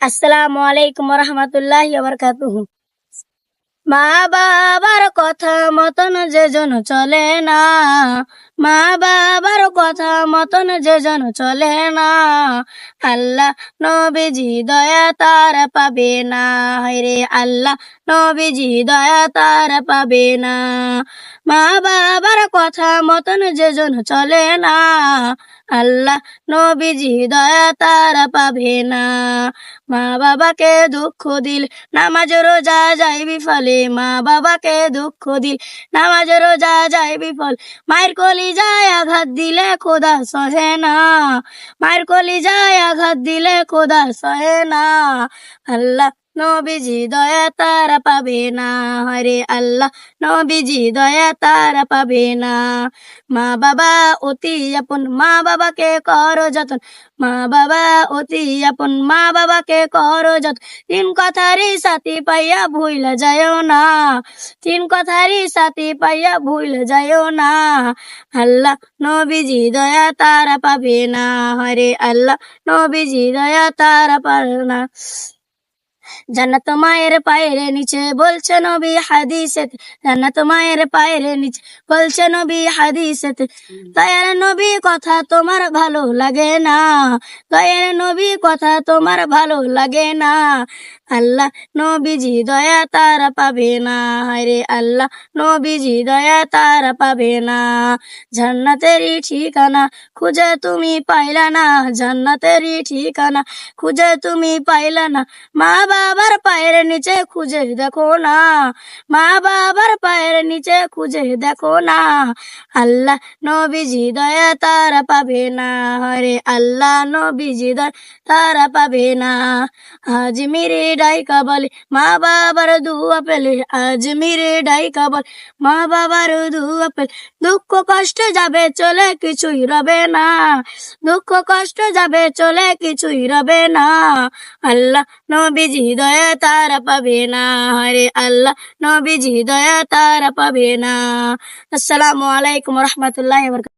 আসসালামু আলাইকুম রহমতুল্লাহ বরকাতুহ মা বাবার কথা মতন যে জন চলে না মা বাবার কথা মতন যে জন চলে না, আল্লাহ নবীজি দয়া তার পাবে না। রে আল্লাহ নবীজি দয়া তার পাবে না। মা বাবার কথা মতন যে জন চলে না, আল্লাহ নবীজি দয়া তার পাবে না। মা বাবাকে দুঃখ দিল, নামাজ রোজা যাই বিফলে। মা বাবাকে দুঃখ দিল, নামাজ রোজা যাই বিফল। মায়ের কলি যায় আঘাত দিলে খোদা সহে না। মায়ের কলি যায় আঘাত দিলে খোদা সহে না। আল্লাহ নবীজি দয়া তারা পাবে না। হরে আল্লাহ, নবীজি দয়া তারা পাবে না। মা বাবা অতি আপন, মা বাবাকে করো যতন। মা বাবা অতি আপন, মা বাবাকে করো যত তিন কথারই সাথী পাইয়া ভুল যায়ও না। তিন কথারই সাথী পাইয়া ভুল যায়ও না। আল্লাহ, নবীজি দয়া তারা পাবে না। হরে আল্লাহ, নবীজি দয়া তারা পাবে না। জান্নাত মায়ের পায়ের নিচে বলছে নবী হাদিসে জান্নাত মায়ের পায়ের নিচে বলছে নবী হাদিসে দয়ার নবী কথা তোমার ভালো লাগে না, দয়ার নবী কথা তোমার ভালো লাগে না। আল্লাহ নবীজি দয়া তারা পাবে না রে আল্লাহ নবীজি দয়া তারা পাবে না। জান্নাতেরই ঠিকানা খুঁজে তুমি পাইলা না, জান্নাতেরই ঠিকানা খুঁজে তুমি পাইলা না। মা বাবার পায়ের নিচে খুঁজে দেখো না। মা বাবার পায়ের নিচে খুঁজে দেখো না। আল্লাহ নবীজি দয়া তারা পাবে না। হরে আল্লাহ নবীজি দয়া তারা পাবে না। আজ মেরে ডাইকা বলে, মা বাবার দুয়া পেলে আজ মেরে ডাইকা বলে, মা বাবার দুয়া পেলে দুঃখ কষ্ট যাবে চলে কিছুই রবে না। দুঃখ কষ্ট যাবে চলে কিছুই রবে না। আল্লাহ নবীজি দয়া তারা পাবে না। হরে আল্লাহ নবীজি দয়া তারা পাবে না। আসসালামু আলাইকুম রহমতুল্লাহ